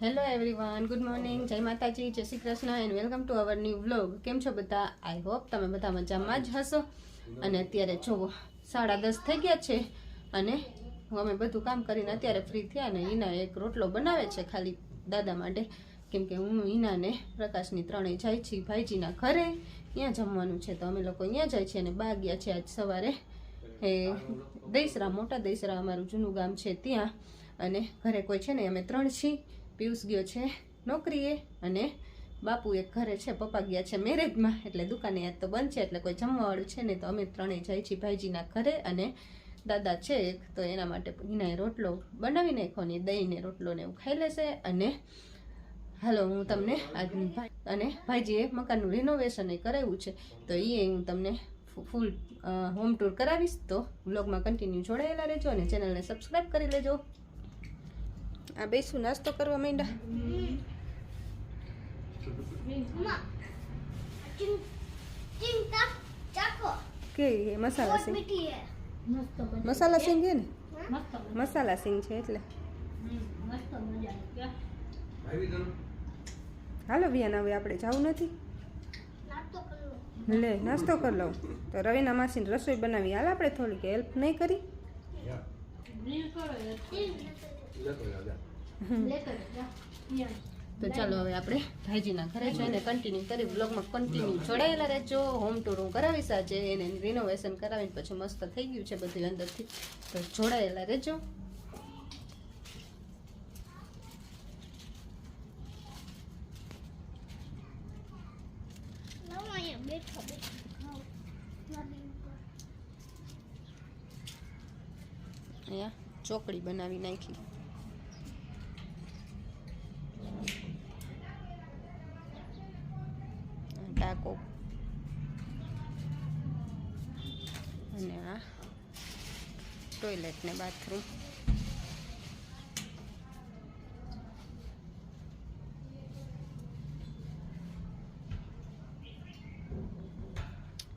Hello everyone good morning જય માતાજી જય Shri Krishna and welcome to our new vlog કેમ છો બધા? આઈ હોપ તમે બધા મજામાં જ હશો. અને અત્યારે જોવો સાડા દસ થઈ ગયા છે અને અમે બધું કામ કરીને અત્યારે ફ્રી થયા અને ઈના એક રોટલો બનાવે છે ખાલી દાદા માટે. કેમ કે હું ઈનાને પ્રકાશની ત્રણેય જાય છીએ ભાઈજીના ઘરે. ત્યાં જમવાનું છે તો અમે લોકો અહીંયા જાય છીએ અને બા ગયા છે આજ સવારે. એ દહીસરા મોટા દહીસરા અમારું જૂનું ગામ છે ત્યાં. અને ઘરે કોઈ છે ને અમે ત્રણ છીએ પિયુષ ગયો છે નોકરીએ અને બાપુ એક ઘરે છે, પપ્પા ગયા છે મેરેજમાં. એટલે દુકાને યાદ તો બંધ છે, એટલે કોઈ જમવાવાળું છે નહીં. તો અમે ત્રણેય જાય છીએ ભાઈજીના ઘરે અને દાદા છે એક. તો એના માટે એનાએ રોટલો બનાવી નાખો ને દહીંને રોટલો એવું ખાઈ લેશે અને હાલો, હું તમને આજની ભાઈ- અને ભાઈજીએ મકાનનું રિનોવેશન કરાવ્યું છે. તો એ હું તમને ફૂલ હોમ ટૂર કરાવીશ. તો બ્લોગમાં કન્ટિન્યુ જોડાયેલા રહેજો અને ચેનલને સબસ્ક્રાઈબ કરી લેજો. આ બેસું નાસ્તો કરવા માંડ્યા. કે મસાલા સિંગ? મસાલા સિંગ છે ને? મસાલા સિંગ છે એટલે. હાલો વિયાન હવે આપણે જવું નથી. લે નાસ્તો કરી લઉં. તો રવિના માસીને રસોઈ બનાવી. હાલ આપણે થોડીક હેલ્પ નહીં કરી? તો ચાલો હવે આપણે ભાઈજીના ઘરે છે એને કન્ટિન્યુ કરી બ્લોગમાં કન્ટિન્યુ જોડાયેલા રહેજો. હોમ ટૂર હું કરાવીશ આજે એને રિનોવેશન કરાવીને પછી મસ્ત થઈ ગયું છે બધી અંદરથી. તો જોડાયેલા રહેજો. ચોકડી બનાવી નાખી. ટોયલેટ ને બાથરૂમ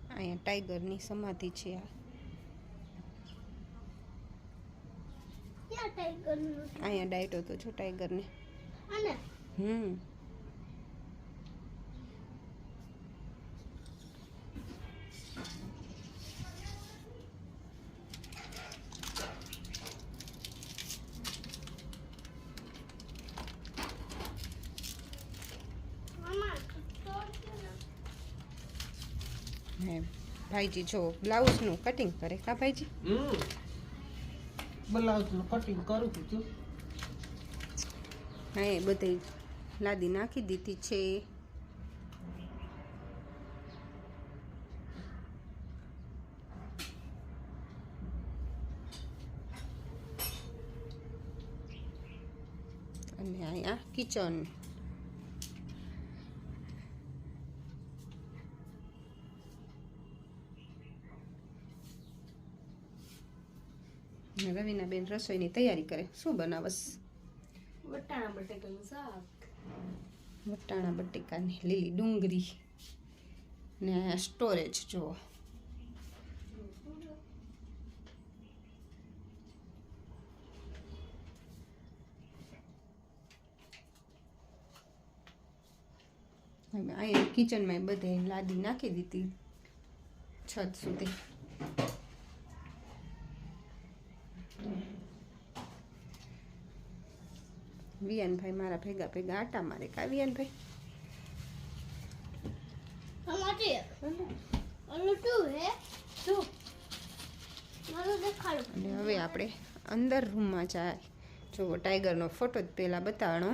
અહીંયા ટાઈગરની સમાધિ છે આ. અહીંયા ડાયટો તો છો ટાઈગરને હમ. ભાઈજી જો બ્લાઉઝનું કટિંગ કરે કા ભાઈજી? બ્લાઉઝનું કટિંગ કરું છું હા એ બધી લાદી નાખી દીધી છે. અને અહીંયા કિચન રવિના બેન રસોઈની તૈયારી કરે. શું બનાવસ? વટાણા બટેકાનું શાક. વટાણા બટેકાની લીલી ડુંગળી ને સ્ટોરેજ જુઓ. અહીંયા કિચનમાં બધે લાદી નાખી દીધી છત સુધી. વિયાનભાઈ મારા ભેગા ભેગા આટા મારે કા વિયાનભાઈ અને હવે આપણે અંદર રૂમમાં જાય. જુઓ ટાઈગરનો ફોટો જ પહેલાં બતાવણો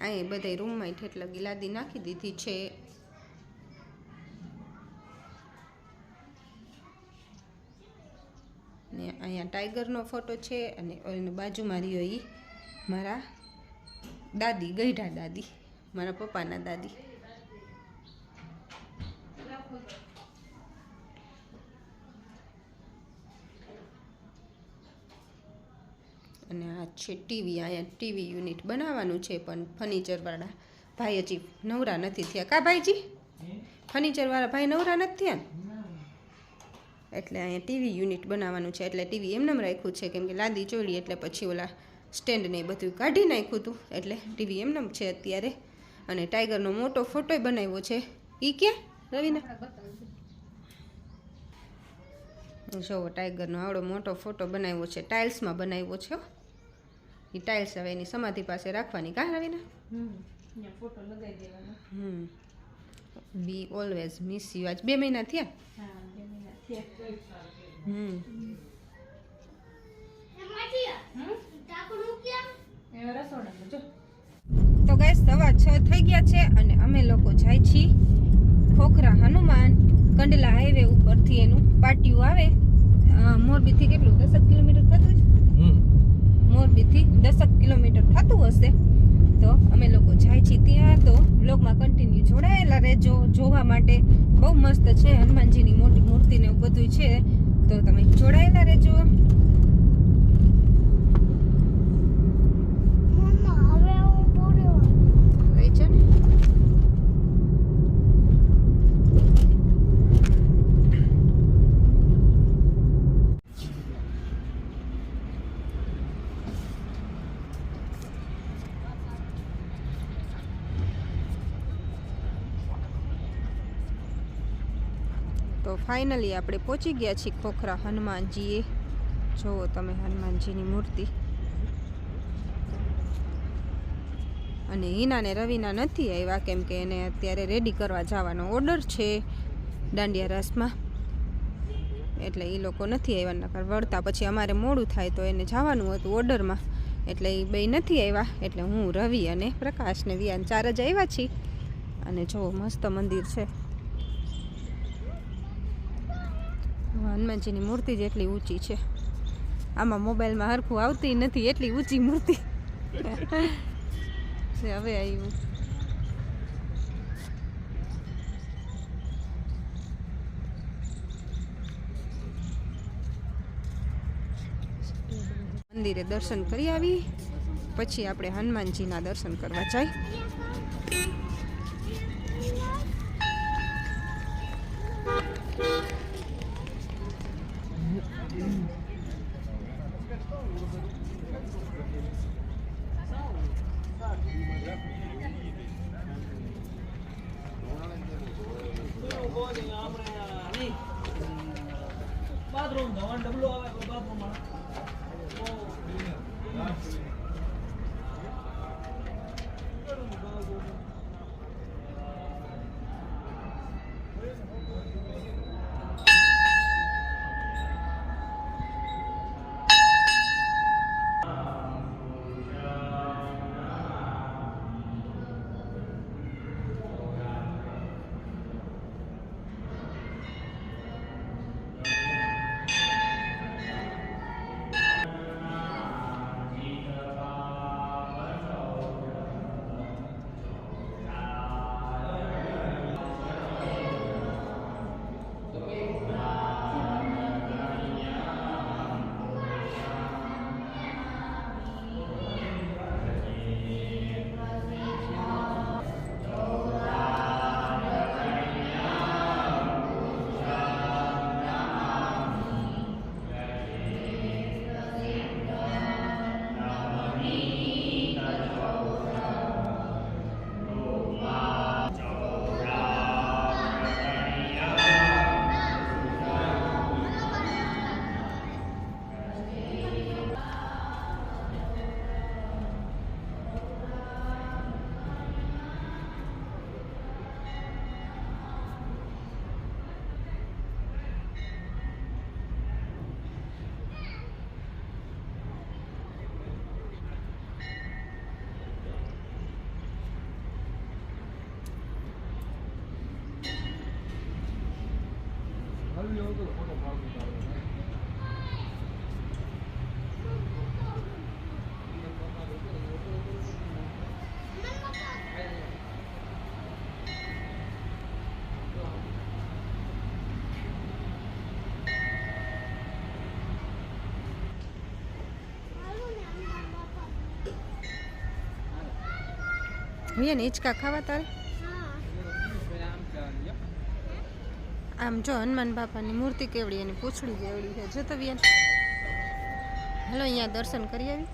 અહીં બધા રૂમમાં ઠેઠ ગીલાદી નાખી દીધી છે. ને અહીંયા ટાઈગરનો ફોટો છે અને એની બાજુમાં રહ્યો એ મારા દાદી ગઈઢા દાદી મારા પપ્પાના દાદી. અને આ છે ટીવી અહીંયા ટીવી યુનિટ બનાવવાનું છે પણ ફર્નિચરવાળા ભાઈ હજી નવરા નથી થયા. કા ભાઈજી? ફર્નિચરવાળા ભાઈ નવરા નથી થયા? એટલે અહીંયા ટીવી યુનિટ બનાવવાનું છે એટલે ટીવી એમને રાખ્યું છે કેમ કે લાદી ચોળી એટલે પછી ઓલા સ્ટેન્ડ ને એ બધું કાઢી નાખ્યું હતું એટલે ટીવી એમને છે અત્યારે. અને ટાઈગરનો મોટો ફોટોય બનાવ્યો છે. એ ક્યાં? રવિના? જોવો ટાઈગરનો આવડો મોટો ફોટો બનાવ્યો છે ટાઇલ્સમાં બનાવ્યો છે એ ટાઇલ્સ હવે એની સમાધિ પાસે રાખવાની કા રવિના? હમ બી ફોટો લગાવી દેવાનો. Hmm. We always miss you આજ બે મહિના થયા? હમ. તો ગાય સવા છ થઈ ગયા છે અને અમે લોકો જાય છીએ ખોખરા હનુમાન કંડલા હાઈવે ઉપરથી એનું પાટિયું આવે. મોરબીથી કેટલું દસક કિલોમીટર થતું છે મોરબીથી દસક કિલોમીટર થતું હશે. તો અમે લોકો જાય છીએ ત્યાં. તો બ્લોગમાં કન્ટિન્યુ જોડાયેલા રહેજો જોવા માટે બહુ મસ્ત છે હનુમાનજીની મોટી મૂર્તિ ને એવું બધું છે. તો તમે જોડાયેલા રહેજો મમ્મા હવે હું બોલ્યો રહી છે ને તો ફાઇનલી આપણે પહોંચી ગયા છીએ ખોખરા હનુમાનજીએ. જુઓ તમે હનુમાનજીની મૂર્તિ. અને હિનાને રવિના નથી આવ્યા, કેમ કે એને અત્યારે રેડી કરવા જવાનો ઓર્ડર છે દાંડિયા રસમાં. એટલે એ લોકો નથી આવ્યા, નકર વળતા પછી અમારે મોડું થાય તો એને જવાનું હતું ઓર્ડરમાં એટલે એ બે નથી આવ્યા, એટલે હું રવિ અને પ્રકાશને વ્યાન ચાર જ આવ્યા છીએ. અને જો મસ્ત મંદિર છે. હનુમાનજીની મૂર્તિ જ એટલી ઊંચી છે. આમાં મોબાઈલમાં હરખું આવતી નથી, એટલી ઊંચી મૂર્તિ. હવે આવ્યું મંદિરે દર્શન કરી આવી. પછી આપણે હનુમાનજીના દર્શન કરવા જાય. બાથરૂમ ધોવાનું ડબલું આવે બાથરૂમમાં વિયાન હિંચકા ખાવા તારે આમ જો હનુમાન બાપાની મૂર્તિ કેવડી એની પૂંછડી જેવડી છે. જતો બેન. હાલો, અહીંયા દર્શન કરી આવી.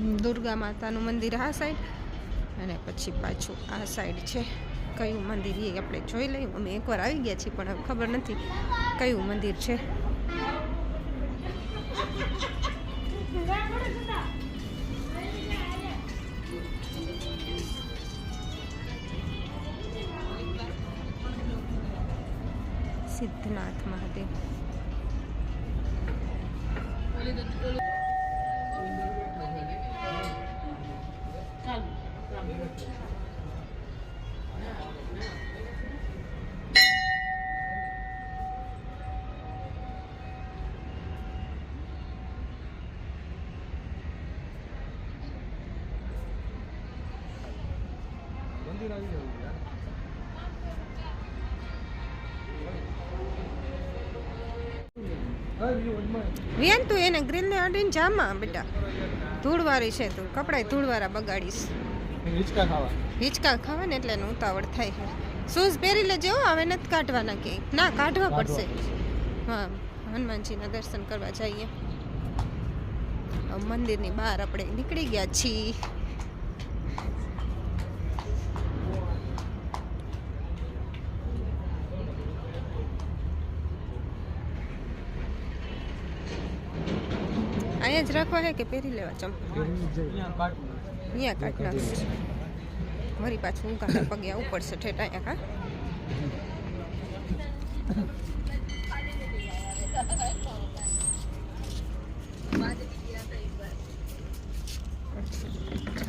દુર્ગા માતાનું મંદિર આ સાઈડ અને પછી પાછું આ સાઈડ છે. કયું મંદિર એ આપણે જોઈ લઈએ. અમે એકવાર આવી ગયા છીએ, પણ ખબર નથી કયું મંદિર છે. મંદિર આવી વચમાં વિયાન તું એને ગ્રીલને અડીને જામાં બેટા. ધૂળવાળી છે તું. કપડાય ધૂળવાળા બગાડીશ. હિંચકા ખાવા. હિંચકા ખાવા ને એટલે ઉતાવળ થાય છે. શૂઝ પહેરી લેજો હવે નથી કાઢવાના કે ના કાઢવા પડશે. હા હનુમાનજીના દર્શન કરવા જઈએ. મંદિરની બહાર આપણે નીકળી ગયા છીએ. અહીંયા જ રાખવા હે કે પહેરી લેવા? ચંપલ અહીંયા મારી કાઢ વળી પાછું ઉગાડા પગે આવવું પડશે ઠેઠ અહીંયા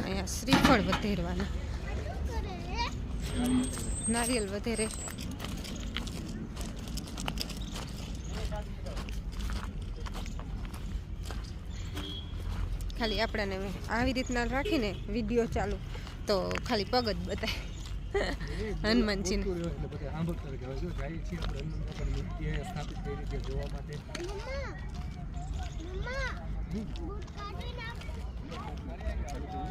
અહીંયા શ્રીફળ વધેરવાના. નારિયેલ વધેરે. ખાલી આપણાને આવી રીતના રાખીને વીડિયો ચાલુ. તો ખાલી પગ જ બતાય. હનુમાનજીને.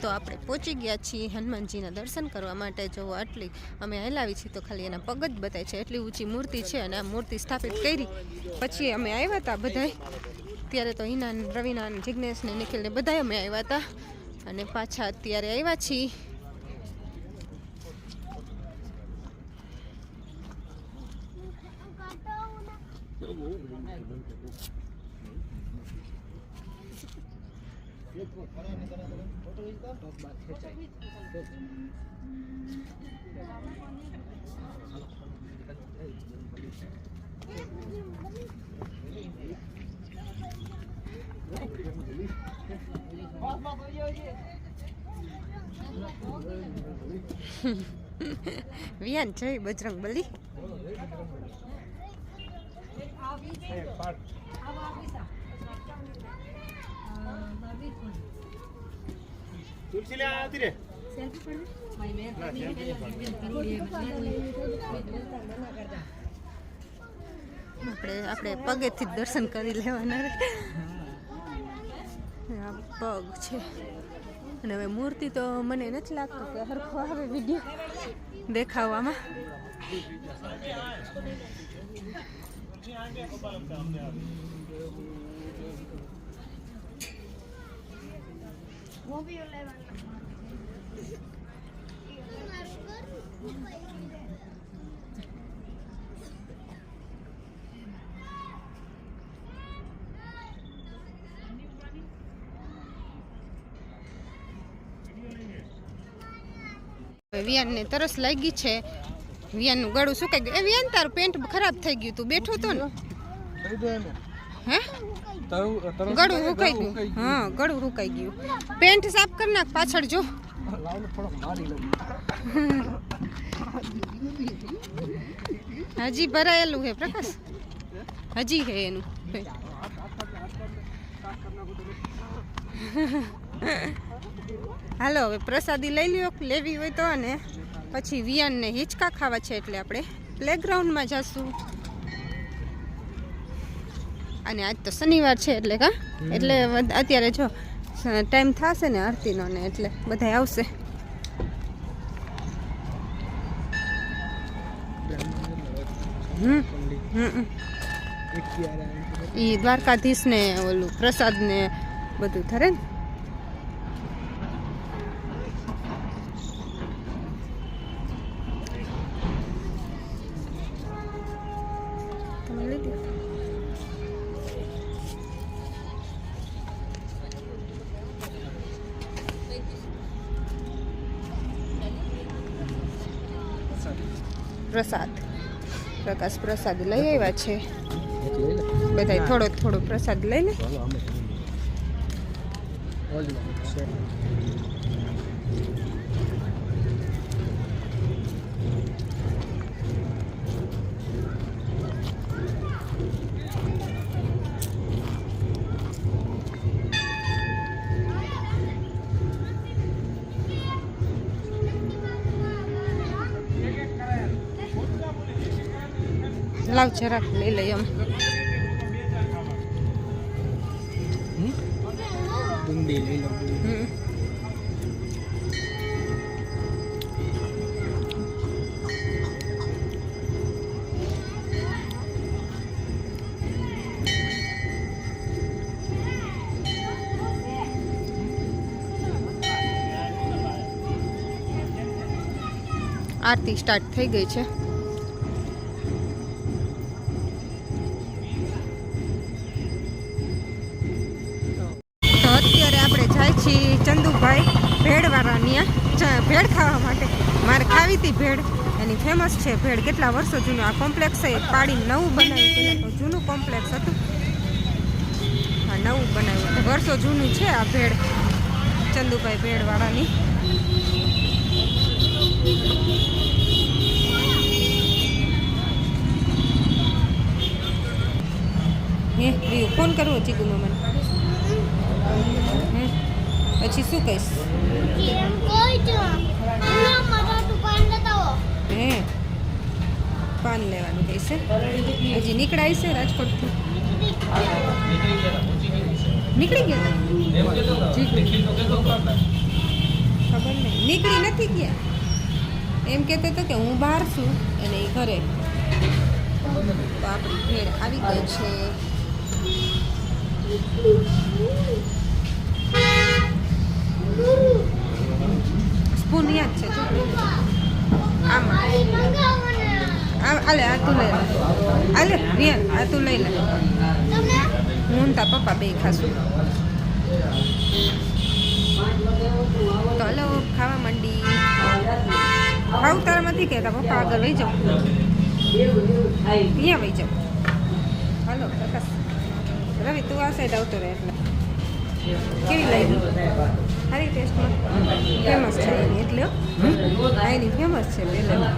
તો આપણે પહોંચી ગયા છીએ હનુમાનજીના દર્શન કરવા માટે. જો આટલી અમે હલાવી છીએ તો ખાલી એના પગ જ બતાય છે. એટલી ઊંચી મૂર્તિ છે અને આ મૂર્તિ સ્થાપિત કરી. પછી અમે આવ્યા હતા બધાય. ત્યારે તો હિના રવિના જિજ્ઞેશ ને નિખિલ ને બધાય અમે આવ્યા હતા. અને પાછા અત્યારે આવ્યા છીએ. વિયાન જય બજરંગ બલી તુલસી આપણે આપણે પગેથી દર્શન કરી લેવાના. પગ છે. અને હવે મૂર્તિ તો મને નથી લાગતું કે હરખો આવે વીડિયો દેખાવામાં. હવે વિયાનને તરસ લાગી છે વિયાનનું ગળું સુકાઈ ગયું એ વિયાન તારું પેન્ટ ખરાબ થઈ ગયું તું બેઠું તો ને હે ગળું સુકાઈ ગયું હા ગળું સુકાઈ ગયું પેન્ટ સાફ કરી નાખ પાછળ જો હજી ભરાયેલું હે પ્રકાશ હજી હે એનું હાલો હવે પ્રસાદી લઈ લ્યો લેવી હોય તો અને પછી વિયાનને હિંચકા ખાવા છે એટલે આપણે પ્લેગ્રાઉન્ડમાં જશું. અને આજ તો શનિવાર છે એટલે કા? એટલે અત્યારે જો ટાઈમ થશે ને આરતીનો ને એટલે બધા આવશે. એ દ્વારકાધીશ ને ઓલું પ્રસાદ ને બધું થરે ને? પ્રસાદ. પ્રકાશ પ્રસાદ લઈ આવ્યા છે. બધા થોડો થોડો પ્રસાદ લઈ લે. લાવ જરાક લઈ લઈએ અમે બુંદી લઈ લો હમ. આરતી સ્ટાર્ટ થઈ ગઈ છે. ચંદુભાઈ ભેળવાળાની ભેળ ખાવા માટે. મારે ખાવી હતી ભેળ. એની ફેમસ છે ભેળ. કેટલા વર્ષો જૂનું આ કોમ્પ્લેક્સ છે. પાડી નવું બનાવ્યું તો જૂનું કોમ્પ્લેક્સ હતું. હા નવું બનાવ્યું વર્ષો જૂનું છે આ ભેળ. ચંદુભાઈ ભેળવાળાની હે ફોન કરવો ચીકુ મને. હે? પછી શું કહીશ? હે? પાન લેવાનું કહીશે હજી નીકળાય છે રાજકોટથી. નીકળી ગયા ખબર નહીં. નીકળી નથી ગયા. એમ કહેતો હતો કે હું બહાર છું અને એ ઘરે. તો આપણી ભેડ આવી ગઈ છે. સ્પૂન યાદ છે આમાં. આલે, આ તું લઈ લે. આલે, રિયલ, આ તું લઈ લે. હું તા પપ્પા બે ખાશું. તો હલો, ખાવા માંડી. ખાવું તારામાંથી કે તાર પપ્પા આગળ વહી જાઉં. અહીંયા વહી જાઉં. હલો રવિ, તું આ સાઈડ આવતો રહે એટલે. કેવી લાગી? સારી ટેસ્ટમાં ફેમસ છે એટલે એની ફેમસ છે પહેલાં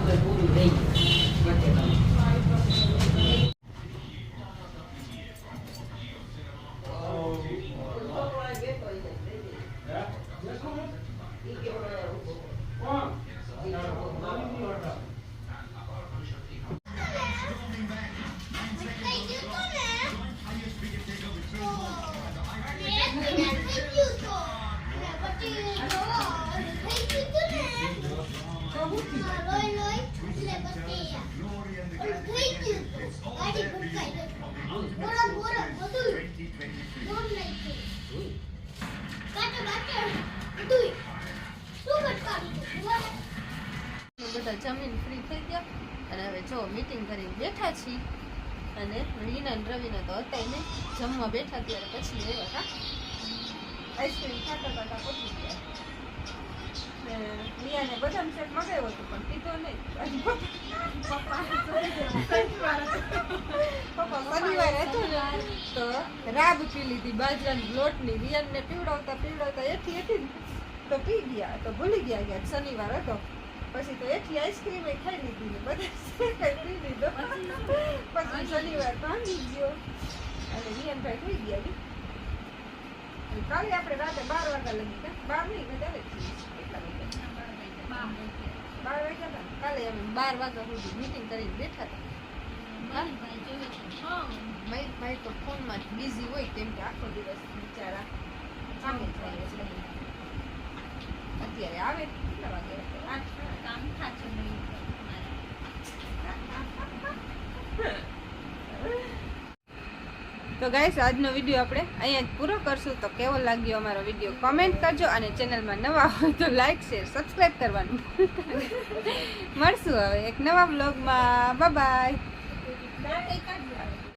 બેઠા છીએ. અને રીના અને રવિના તો હતા એને જમવા બેઠા ત્યારે પછી એ હતા. આઈસ્ક્રીમ ખાતા ખાતા પહોંચી ગયા. રિયાને મગાવ્યો હતો, પણ પીધો નહીં. પપ્પા શનિવાર હતો ને, તો રાબ પી લીધી બાજરાની લોટની. રિયાનને પીવડાવતા પીવડાવતા એથી એથી તો પી ગયા, તો ભૂલી ગયા કે શનિવાર હતો. પછી તો એથી આઈસ્ક્રીમ ખાઈ લીધી બધા પી લીધો પછી શનિવાર ભાંગી ગયો. અને રિયનભાઈ થઈ ગયા. કાલે આપણે રાતે બાર વાગ્યા લગી ગયા. બાર નહીં વધારે. કેટલા વાગ્યા? બાર વાગ્યા હતા કાલે અમે બાર વાગ્યા સુધી મીટિંગ કરીને બેઠા હતા. મહેશભાઈ તો ફોનમાં બિઝી હોય કેમ કે આખો દિવસ બિચારા સામે જ હોય એટલે અત્યારે આવે કેટલા વાગે? આઠ તો ગાઈસ આજનો વીડિયો આપણે અહીંયા જ પૂરો કરશું. તો કેવો લાગ્યો અમારો વીડિયો કમેન્ટ કરજો અને ચેનલમાં નવા હોય તો લાઈક શેર સબસ્ક્રાઈબ કરવાનું. મળશું હવે એક નવા બ્લોગમાં બાય